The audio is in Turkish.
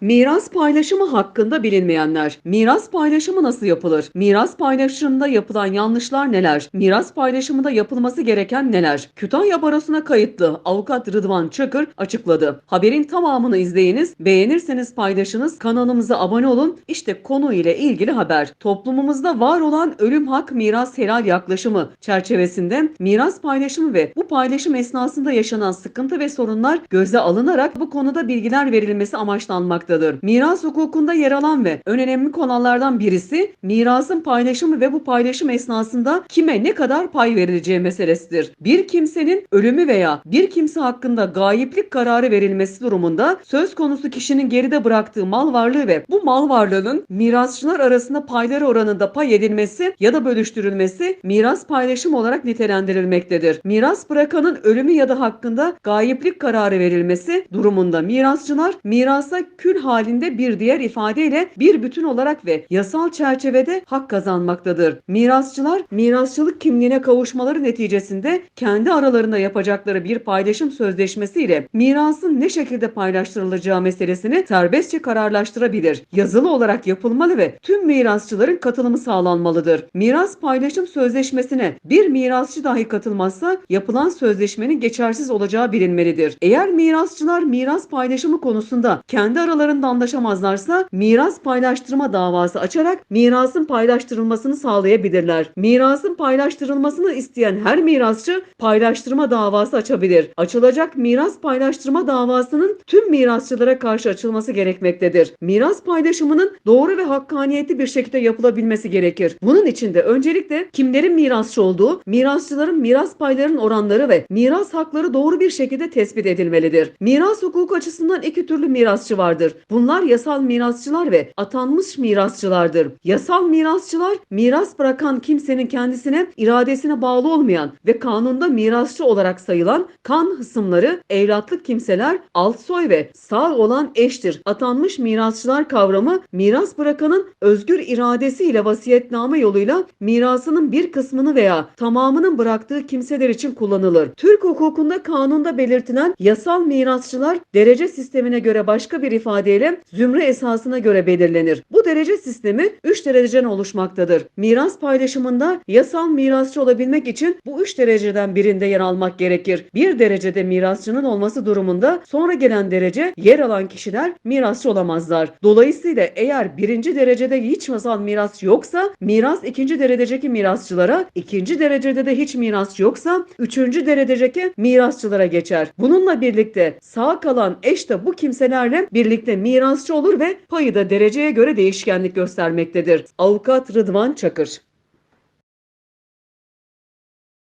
Miras paylaşımı hakkında bilinmeyenler. Miras paylaşımı nasıl yapılır? Miras paylaşımında yapılan yanlışlar neler? Miras paylaşımında yapılması gereken neler? Kütahya Barosu'na kayıtlı avukat Rıdvan Çakır açıkladı. Haberin tamamını izleyiniz, beğenirseniz paylaşınız, kanalımıza abone olun. İşte konu ile ilgili haber. Toplumumuzda var olan ölüm hak miras helal yaklaşımı çerçevesinde miras paylaşımı ve bu paylaşım esnasında yaşanan sıkıntı ve sorunlar göze alınarak bu konuda bilgiler verilmesi amaçlanmaktadır. Miras hukukunda yer alan ve en önemli konulardan birisi mirasın paylaşımı ve bu paylaşım esnasında kime ne kadar pay verileceği meselesidir. Bir kimsenin ölümü veya bir kimse hakkında gayiplik kararı verilmesi durumunda söz konusu kişinin geride bıraktığı mal varlığı ve bu mal varlığının mirasçılar arasında payları oranında pay edilmesi ya da bölüştürülmesi miras paylaşımı olarak nitelendirilmektedir. Miras bırakanın ölümü ya da hakkında gayiplik kararı verilmesi durumunda mirasçılar mirasa kül halinde bir diğer ifadeyle bir bütün olarak ve yasal çerçevede hak kazanmaktadır. Mirasçılar mirasçılık kimliğine kavuşmaları neticesinde kendi aralarında yapacakları bir paylaşım sözleşmesiyle mirasın ne şekilde paylaştırılacağı meselesini serbestçe kararlaştırabilir. Yazılı olarak yapılmalı ve tüm mirasçıların katılımı sağlanmalıdır. Miras paylaşım sözleşmesine bir mirasçı dahi katılmazsa yapılan sözleşmenin geçersiz olacağı bilinmelidir. Eğer mirasçılar miras paylaşımı konusunda kendi aralarında anlaşamazlarsa miras paylaştırma davası açarak mirasın paylaştırılmasını sağlayabilirler. Mirasın paylaştırılmasını isteyen her mirasçı paylaştırma davası açabilir. Açılacak miras paylaştırma davasının tüm mirasçılara karşı açılması gerekmektedir. Miras paylaşımının doğru ve hakkaniyetli bir şekilde yapılabilmesi gerekir. Bunun için de öncelikle kimlerin mirasçı olduğu, mirasçıların miras paylarının oranları ve miras hakları doğru bir şekilde tespit edilmelidir. Miras hukuku açısından iki türlü mirasçı vardır. Bunlar yasal mirasçılar ve atanmış mirasçılardır. Yasal mirasçılar miras bırakan kimsenin kendisine iradesine bağlı olmayan ve kanunda mirasçı olarak sayılan kan hısımları, evlatlık kimseler, alt soy ve sağ olan eştir. Atanmış mirasçılar kavramı miras bırakanın özgür iradesiyle vasiyetname yoluyla mirasının bir kısmını veya tamamının bıraktığı kimseler için kullanılır. Türk hukukunda kanunda belirtilen yasal mirasçılar derece sistemine göre başka bir ifadeyle zümre esasına göre belirlenir. Bu derece sistemi 3 dereceden oluşmaktadır. Miras paylaşımında yasal mirasçı olabilmek için bu 3 dereceden birinde yer almak gerekir. Bir derecede mirasçının olması durumunda sonra gelen derece yer alan kişiler mirasçı olamazlar. Dolayısıyla eğer birinci derecede hiç yasal miras yoksa miras ikinci derecedeki mirasçılara, ikinci derecede de hiç miras yoksa üçüncü derecedeki mirasçılara geçer. Bununla birlikte sağ kalan eş de bu kimselerle birlikte mirasçı olur ve payı da dereceye göre değişkenlik göstermektedir. Avukat Rıdvan Çakır